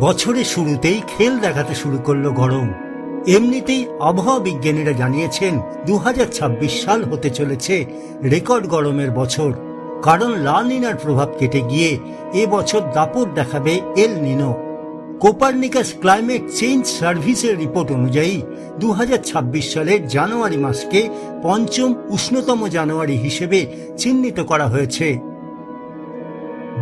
বছরের শুরুতেই খেল দেখাতে শুরু করল গরম। এমনিতেই আবহাওয়া বিজ্ঞানীরা জানিয়েছেন দু হাজার ছাব্বিশ সাল হতে চলেছে রেকর্ড গরমের বছর। কারণ লানিনার প্রভাব কেটে গিয়ে এ বছর দাপট দেখাবে El Nino. Copernicus climate change সার্ভিসের রিপোর্ট অনুযায়ী দু হাজার ছাব্বিশ সালের জানুয়ারি মাসকে পঞ্চম উষ্ণতম জানুয়ারি হিসেবে চিহ্নিত করা হয়েছে।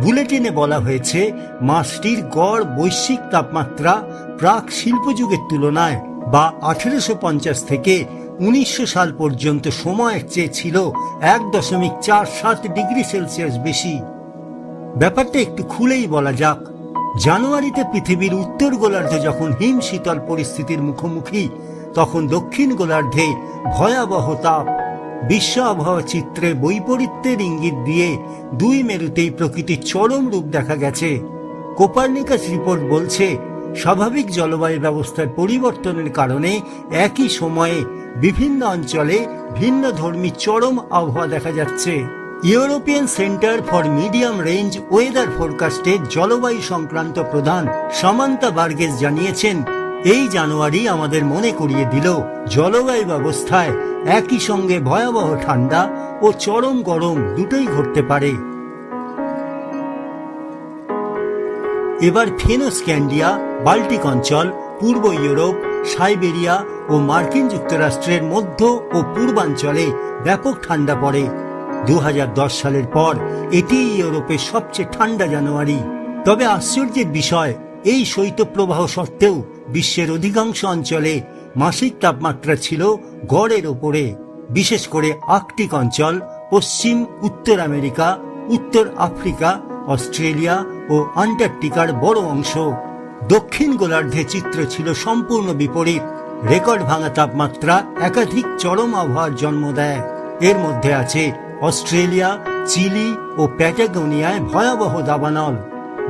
বুলেটিনে বলা হয়েছে মাসটির গড়, বৈশ্বিক তাপমাত্রা, প্রাক শিল্পযুগের তুলনায় বা আঠেরোশো পঞ্চাশ থেকে উনিশশো সাল পর্যন্ত সময়ের চেয়ে ছিল এক দশমিক চার সাত ডিগ্রি সেলসিয়াস বেশি। ব্যাপারটা একটু খুলেই বলা যাক। জানুয়ারিতে পৃথিবীর উত্তর গোলার্ধে যখন হিম শীতল পরিস্থিতির মুখোমুখি, তখন দক্ষিণ গোলার্ধে ভয়াবহ তাপ। বিশ্ব আবহাওয়া চিত্রে বৈপরীত্যের ইঙ্গিত দিয়ে দুই মেরুতেই প্রকৃতির চরম রূপ দেখা গেছে। কোপার্নিকাস রিপোর্ট বলছে, স্বাভাবিক জলবায়ু ব্যবস্থার পরিবর্তনের কারণে একই সময়ে বিভিন্ন অঞ্চলে ভিন্ন ধর্মী চরম আবহাওয়া দেখা যাচ্ছে। European centre for medium range weather ফোরকাস্টের জলবায়ু সংক্রান্ত প্রধান সামান্তা বার্গেস জানিয়েছেন এই জানুয়ারি আমাদের মনে করিয়ে দিল জলবায়ু ব্যবস্থায় একই সঙ্গে ভয়াবহ ঠান্ডা ও চরম গরম দুটোই ঘটতে পারে। এবার ফেনোস্ক্যান্ডিয়া, বাল্টিক অঞ্চল, পূর্ব ইউরোপ, সাইবেরিয়া ও মার্কিন যুক্তরাষ্ট্রের মধ্য ও পূর্বাঞ্চলে ব্যাপক ঠান্ডা পড়ে। দু হাজার দশ সালের পর এটি ইউরোপের সবচেয়ে ঠান্ডা জানুয়ারি। তবে আশ্চর্যের বিষয়, এই শৈত্যপ্রবাহ সত্ত্বেও বিশ্বের অধিকাংশ অঞ্চলে মাসিক তাপমাত্রা ছিল গড়ের ওপরে, বিশেষ করে আর্কটিক অঞ্চল, পশ্চিম, উত্তর আমেরিকা, উত্তর আফ্রিকা, অস্ট্রেলিয়া ও আন্টার্কটিকার বড় অংশ। দক্ষিণ গোলার্ধে চিত্র ছিল সম্পূর্ণ বিপরীত, রেকর্ড ভাঙা তাপমাত্রা একাধিক চরম আবহাওয়ার জন্ম দেয়। এর মধ্যে আছে অস্ট্রেলিয়া, চিলি ও প্যাটাগোনিয়ায় ভয়াবহ দাবানল।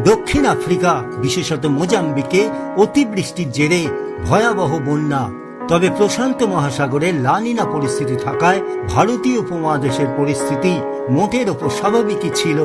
দক্ষিণ আফ্রিকা, বিশেষত মোজাম্বিকে অতিবৃষ্টির জেরে ভয়াবহ বন্যা। তবে প্রশান্ত মহাসাগরে লানিনা পরিস্থিতি থাকায় ভারতীয় উপমহাদেশের পরিস্থিতি মোটের ওপর স্বাভাবিকই ছিল।